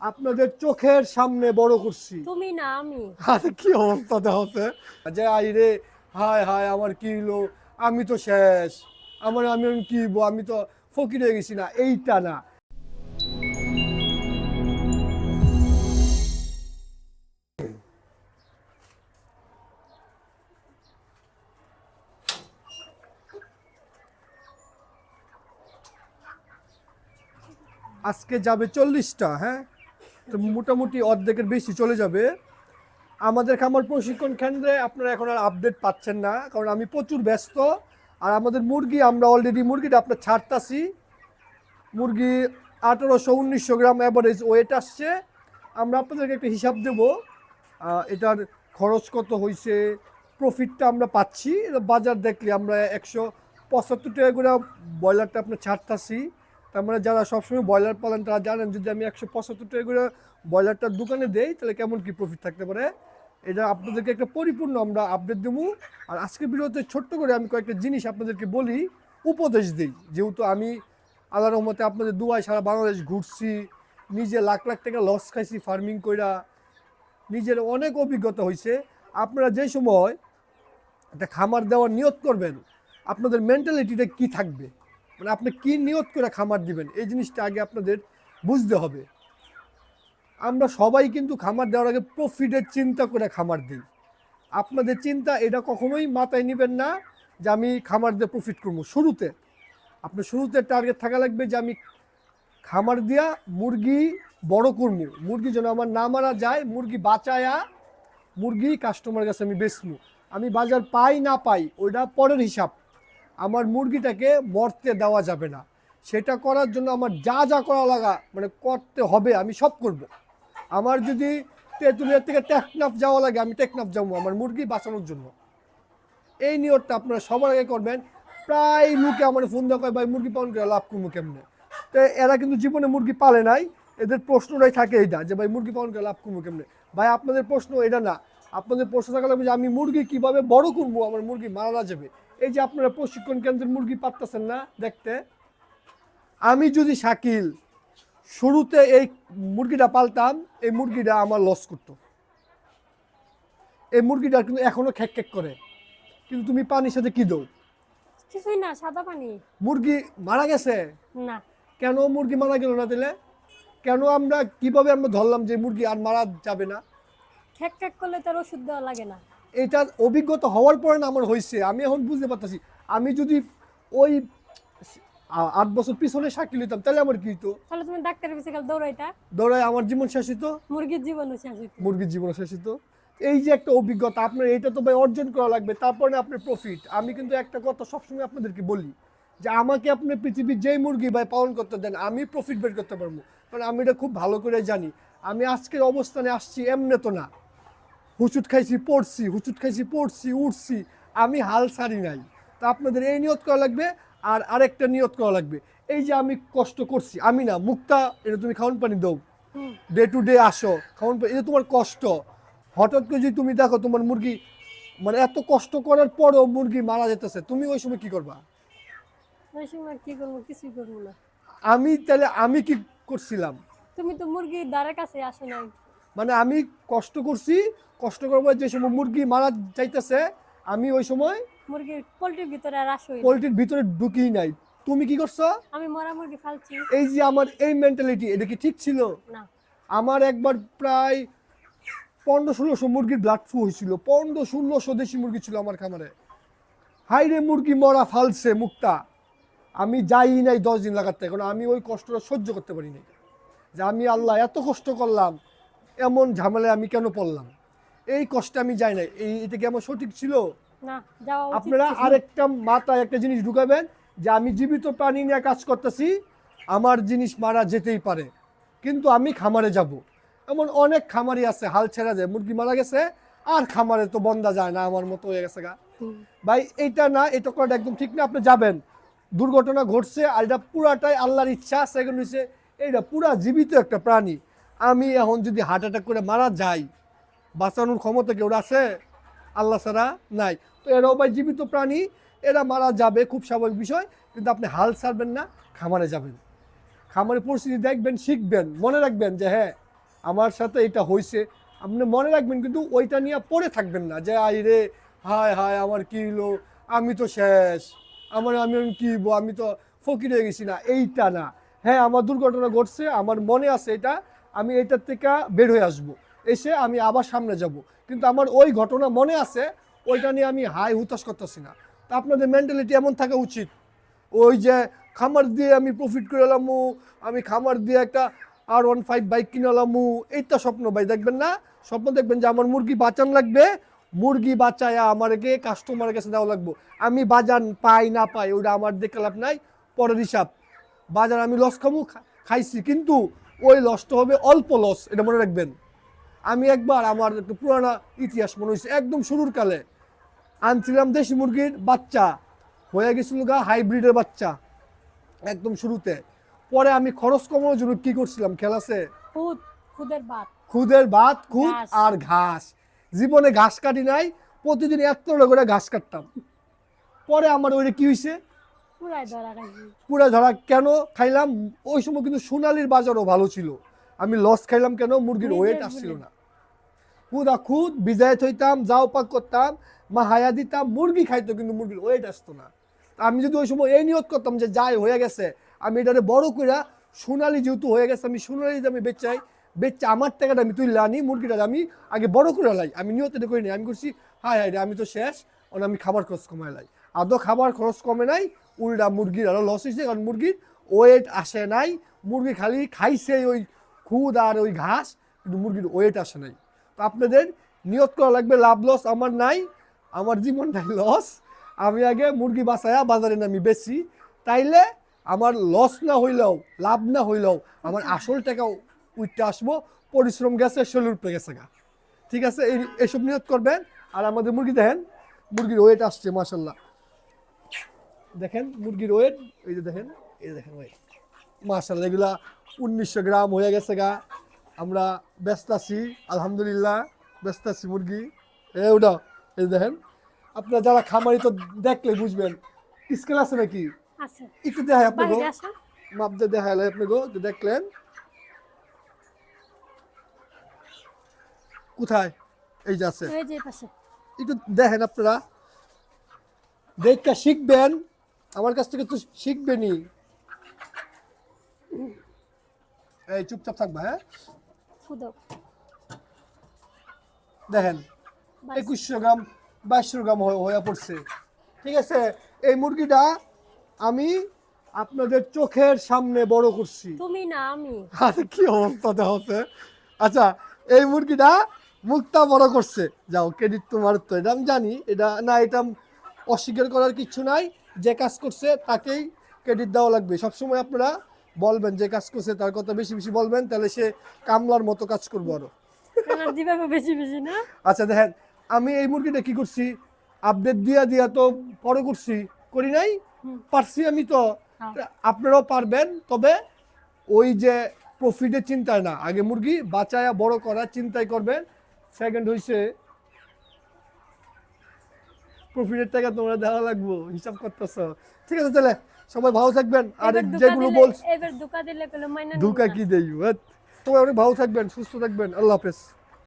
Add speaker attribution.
Speaker 1: আপনাদের চোখের সামনে বড় করছি।
Speaker 2: তুমি না আমি।
Speaker 1: আরে কি অবস্থা দেখাচ্ছে যে আই রে হায় হায় আমার কি হলো আমি তো শেষ। আমার আমি কি আমি তো ফকির হয়ে গেছি না এইটা না। আজকে যাবে চল্লিশটা হ্যাঁ? তো মোটামুটি অর্ধেকের বেশি চলে যাবে। আমাদের খামার প্রশিক্ষণ কেন্দ্রে আপনারা এখন আর আপডেট পাচ্ছেন না, কারণ আমি প্রচুর ব্যস্ত। আর আমাদের মুরগি, আমরা অলরেডি মুরগিটা আপনার ছাড়তাছি। মুরগি আঠারোশো, উনিশশো গ্রাম অ্যাভারেজ ওয়েট আসছে। আমরা আপনাদেরকে একটা হিসাব দেবো এটার খরচ কত হয়েছে প্রফিটটা আমরা পাচ্ছি। বাজার দেখলে আমরা একশো পঁচাত্তর টাকা করে ব্রয়লারটা আপনার ছাড়তাছি। তার মানে যারা সবসময় ব্রয়লার পালন, তারা জানেন যদি আমি একশো পঁচাত্তর টাকা করে ব্রয়লারটার দোকানে দেই, তাহলে কেমন কি প্রফিট থাকতে পারে? এটা আপনাদেরকে একটা পরিপূর্ণ আমরা আপডেট দেবো। আর আজকের ভিডিওতে ছোট্ট করে আমি কয়েকটা জিনিস আপনাদেরকে বলি, উপদেশ দিই। যেহেতু আমি আল্লাহ রহমতে আপনাদের দুয়ায় সারা বাংলাদেশ ঘুরছি, নিজে লাখ লাখ টাকা লস খাইছি ফার্মিং কইরা, নিজের অনেক অভিজ্ঞতা হয়েছে আপনারা যে সময় একটা খামার দেওয়ার নিয়ত করবেন, আপনাদের মেন্টালিটিটা কি থাকবে? মানে আপনি কি নিয়ত করে খামার দিবেন? এই জিনিসটা আগে আপনাদের বুঝতে হবে। আমরা সবাই কিন্তু খামার দেওয়ার আগে প্রফিটের চিন্তা করে খামার দিই। আপনাদের চিন্তা এটা কখনোই মাথায় নেবেন না যে আমি খামার দিয়ে প্রফিট করব। শুরুতে আপনার শুরুতে টার্গেট থাকা লাগবে যে আমি খামার দিয়া মুরগি বড় করব। মুরগি যেন আমার না মারা যায়, মুরগি বাঁচায়া মুরগি কাস্টমার কাছে আমি বেচবো। আমি বাজার পাই না পাই, ওইটা পরের হিসাব। আমার মুরগিটাকে মরতে দেওয়া যাবে না। সেটা করার জন্য আমার যা যা করা লাগা মানে করতে হবে, আমি সব করব। আমার যদি তেঁতুলিয়ার থেকে টেকনাফ যাওয়া লাগে, আমি টেকনাফ যাব আমার মুরগি বাঁচানোর জন্য। এই নিয়তটা আপনারা সবার আগে করবেন। প্রায় লোকে আমার ফোন দেওয়া করে, ভাই, মুরগি পালন করে লাভ করব কেমনে? তো এরা কিন্তু জীবনে মুরগি পালে নাই। এদের প্রশ্নটাই থাকে এইটা, যে, ভাই, মুরগি পালন করে লাভ করব কেমনে? ভাই, আপনাদের প্রশ্ন এটা না। আপনাদের প্রশ্ন থাকা লাগবে যে, আমি মুরগি কীভাবে বড় করব? আমার মুরগি মারা যাবে। এই যে আপনারা প্রশিক্ষণ কেন্দ্রের মুরগি পাচ্তেছেন না দেখতে। আমি যদি শাকিল শুরুতে এই মুরগিটা পালতাম এই মুরগিটা আমার লস করতো। এই মুরগিটা কিন্তু এখনও খ্যাক খ্যাক করে। কিন্তু তুমি পানির সাথে কি দৌ
Speaker 2: কিছুই না সাদা পানি।
Speaker 1: মুরগি মারা গেছে?
Speaker 2: না।
Speaker 1: কেন মুরগি মারা গেল না দিলে? কেন আমরা কীভাবে আমরা ধরলাম যে মুরগি আর মারা যাবে না?
Speaker 2: খ্যাক খ্যাক করলে তার ওষুধ দেওয়া লাগে না।
Speaker 1: এটা অভিজ্ঞতা হওয়ার পরে না আমার হয়েছে। আমি এখন বুঝতে পারতেছি। আমি যদি ওই আট বছর পিছনে সাক্ষী নিতাম তাহলে আমার কি হতো
Speaker 2: তাহলে তুমি ডাক্তারের কাছে গেলে দৌড়াইতা?
Speaker 1: দৌড়ায় আমার জীবন শেষ হতো
Speaker 2: মুরগির জীবনও শেষ হইতো।
Speaker 1: মুরগির জীবন শেষ হতো এই যে একটা অভিজ্ঞতা আপনার এটা তো ভাই অর্জন করা লাগবে তারপরে আপনার প্রফিট আমি কিন্তু একটা কথা সবসময় আপনাদেরকে বলি যে আমাকে আপনি পৃথিবীর যেই মুরগি ভাই পালন করতে দেন আমি প্রফিট বের করতে পারব। কারণ আমি এটা খুব ভালো করে জানি। আমি আজকের অবস্থানে আসছি এমনি তো না। হুচুট খাইছি পড়ছি হুচুট খাইছি পড়ছি উঠছি আমি হাল ছাড়ি নাই। তা আপনাদের এই নিয়ত করা লাগবে আর আরেকটা নিয়ত করা লাগবে। এই যে আমি কষ্ট করছি আমি না মুক্তা এটা তুমি খাওয়ান পানি দাও। ডে টু ডে আসো খাওয়ান পানি এটা তোমার কষ্ট। হঠাৎ করে যদি তুমি দেখো তোমার মুরগি মানে এত কষ্ট করার পরও মুরগি মারা যেতেছে তুমি ওই সময় কি করবা?
Speaker 2: ওই সময় কি করব কিছুই করব না।
Speaker 1: আমি তাহলে আমি কি করছিলাম?
Speaker 2: তুমি তো মুরগির দ্বারের কাছে আসো নাই।
Speaker 1: মানে আমি কষ্ট করছি কষ্ট করব যে সময় মুরগি মারা যাইতেছে আমি ওই সময়
Speaker 2: মুরগির পোল্ট্রির ভিতরে আর আসোই
Speaker 1: পোলট্রির ভিতরে ঢুকি নাই। তুমি কি করছ?
Speaker 2: আমি মরা মুরগি ফালছি।
Speaker 1: এই যে আমার এই মেন্টালিটি এটা কি ঠিক ছিল?
Speaker 2: না।
Speaker 1: আমার একবার প্রায় পনেরো ষোলোশো মুরগির ব্লাড ফ্লু হয়েছিল পনেরো ষোলোশো দেশি মুরগি ছিল আমার খামারে। হাইরে মুরগি মরা ফালছে মুক্তা আমি যাই নাই দশ দিন লাগাতে কারণ আমি ওই কষ্টটা সহ্য করতে পারি নাই। যে আমি আল্লাহ এত কষ্ট করলাম এমন ঝামেলায় আমি কেন পড়লাম? এই কষ্টে আমি যাই নাই। এই এটা কি আমার সঠিক ছিল?
Speaker 2: না
Speaker 1: আপনারা। আরেকটা মাথায় একটা জিনিস ঢুকাবেন যে আমি জীবিত প্রাণী নিয়ে কাজ করতেছি আমার জিনিস মারা যেতেই পারে। কিন্তু আমি খামারে যাব। এমন অনেক খামারি আছে হাল ছেড়া যায় মুরগি মারা গেছে আর খামারে তো বন্ধা যায় না আমার মতো হয়ে গেছে গা। ভাই এইটা না এটা করাটা একদম ঠিক না আপনি যাবেন। দুর্ঘটনা ঘটছে আর এটা পুরাটাই আল্লাহর ইচ্ছা সেকেন্ড হচ্ছে এইটা পুরা জীবিত একটা প্রাণী। আমি এখন যদি হার্ট অ্যাটাক করে মারা যাই, বাঁচানোর ক্ষমতা কেউ আছে? আল্লাহ ছাড়া নাই। তো এরাও ভাই জীবিত প্রাণী, এরা মারা যাবে, খুব স্বাভাবিক বিষয়, কিন্তু আপনি হাল ছাড়বেন না, খামারে যাবেন। খামারে পরিস্থিতি দেখবেন, শিখবেন, মনে রাখবেন যে হ্যাঁ আমার সাথে এটা হয়েছে আপনি মনে রাখবেন কিন্তু ওইটা নিয়ে পড়ে থাকবেন না যে, আই রে, হায় হায়, আমার কি হলো আমি তো শেষ। আমার, আমি কি? আমি তো ফকির হয়ে গেছি না। এইটা না। হ্যাঁ আমার দুর্ঘটনা ঘটছে, আমার মনে আছে এটা আমি এটার থেকে বের হয়ে আসব। এসে আমি আবার সামনে যাব। কিন্তু আমার ওই ঘটনা মনে আছে, ওইটা নিয়ে আমি হাই হুতাশ করতেছি না। তা আপনাদের মেন্টালিটি এমন থাকা উচিত। ওই যে খামার দিয়ে আমি প্রফিট করে এলামু, আমি খামার দিয়ে একটা আর ওয়ান ফাইভ বাইক কিনে এলামু এইটা স্বপ্ন ভাই, দেখবেন না? স্বপ্ন দেখবেন যে আমার মুরগি বাঁচান লাগবে, মুরগি বাঁচায়া আমারকে কাস্টমারের কাছে দেওয়া লাগবে। আমি বাজার পাই না পাই ওটা আমার দেখে লাভ নাই, পরের হিসাব। বাজার আমি লস খামু খাইছি। কিন্তু ওই লসটা হবে অল্প লস এটা মনে রাখবেন। আমি একবার আমার একটু পুরানা ইতিহাস মনে হয়েছে একদম শুরুর কালে আনছিলাম দেশি মুরগির বাচ্চা হয়ে গেছিল গা হাইব্রিডের বাচ্চা একদম শুরুতে। পরে আমি খরচ কমানোর জন্য কি করছিলাম খেলাছে
Speaker 2: খুদ খুদের ভাত।
Speaker 1: খুদের ভাত খুদ আর ঘাস। জীবনে ঘাস কাটি নাই প্রতিদিন এক তোলা করে ঘাস কাটতাম। পরে আমার ওইটা কি হয়েছে পুরা ধরা কেন খাইলাম? ওই সময় কিন্তু সোনালির বাজারও ভালো ছিল। আমি লস খাইলাম কেন? মুরগির ওয়েট আসছিল না। খুদা খুদ বিজায় থইতাম যাও পাক করতাম মা হায়া দিতাম মুরগি খাইতো কিন্তু মুরগির ওয়েট আসতো না। আমি যদি ওই সময় এই নিয়ত করতাম যে যাই হয়ে গেছে আমি এটারে বড় কইরা সোনালি যেহেতু হয়ে গেছে আমি সোনালি আমি বেচাই বেচে আমার টাকাটা আমি তুই আনি মুরগিটা আমি আগে বড় করে লাই। আমি নিয়ত এটা করি নি আমি করছি হায় হায় রে আমি তো শেষ ওন আমি খাবার খরচ কমাই লাই। আদৌ খাবার খরচ কমে নাই উল্টা মুরগির আরও লস হয়েছে কারণ মুরগির ওয়েট আসে নাই। মুরগি খালি খাইছে ওই খুদ আর ওই ঘাস কিন্তু মুরগির ওয়েট আসে নাই। তো আপনাদের নিয়ত করা লাগবে লাভ লস আমার নাই আমার জীবনটাই লস আমি আগে মুরগি বাঁচায়া বাজারে নামি বেশি তাইলে আমার লস না হইলেও লাভ না হইলেও আমার আসল টাকা উঠতে আসব পরিশ্রম গেছে শরীর উপরে গেছে গা। ঠিক আছে এই এসব নিয়ত করবেন আর আমাদের মুরগি দেখেন মুরগির ওয়েট আসছে মাসাল্লাহ দেখেন মুরগির ওয়েট এই যে দেখেন এই যে দেখেন ওয়েট মাসাল্লাহ এগুলা উনিশশো গ্রাম হয়ে গেছে গা। আমরা ব্যস্ত আছি আলহামদুলিল্লাহ ব্যস্ত আছি মুরগি। এ ওটা এই দেখেন আপনারা যারা খামারি তো দেখলে বুঝবেন স্কেল আছে নাকি? একটু দেখায় আপনাকে। মাপ দিয়ে দেখাইলে আপনাকে যে দেখলেন। কোথায়? এই যে আছে। একটু দেখেন আপনারা। দেখা শিখবেন। আমার কাছ থেকে তো শিখবেনই এই চুপচাপ থাকবা হ্যাঁ? দেখেন একুশশো গ্রাম বাইশশো গ্রাম হয়ে- পড়ছে। ঠিক আছে? এই মুরগিটা আমি আপনাদের চোখের সামনে বড় করছি।
Speaker 2: তুমি না আমি।
Speaker 1: আরে কি অবস্থা হচ্ছে আচ্ছা এই মুরগিটা মুখটা বড় করছে। যাও ক্রেডিট তোমার তো এটা আমি জানি। এটা না এটা অস্বীকার করার কিছু নাই। যে কাজ করছে তাকেই ক্রেডিট দেওয়া লাগবে। সবসময় আপনারা বলবেন যে কাজ করছে তার কথা বেশি বেশি বলবেন তাহলে সে কামলার মতো কাজ করব
Speaker 2: আরও। বেশি বেশি না?
Speaker 1: আচ্ছা দেখেন আমি এই মুরগিটা কি করছি? আপডেট দিয়া দিয়া তো পরে করছি করি নাই? পারছি আমি তো।
Speaker 2: হ্যাঁ।
Speaker 1: আপনারাও পারবেন তবে ওই যে প্রফিটের চিন্তায় না। আগে মুরগি বাঁচায়া বড় করার চিন্তাই করবেন। সেকেন্ড হইছে প্রফিটের টাকা তোমরা দেওয়া লাগবো হিসাব করতেছ। ঠিক আছে তাহলে সবাই ভালো থাকবেন। আর যেগুলো বলছো
Speaker 2: এবার দিলে মাইনা
Speaker 1: ধোকা কি দেই তোমার অনেক ভালো থাকবেন সুস্থ থাকবেন। আল্লাহ হাফেজ।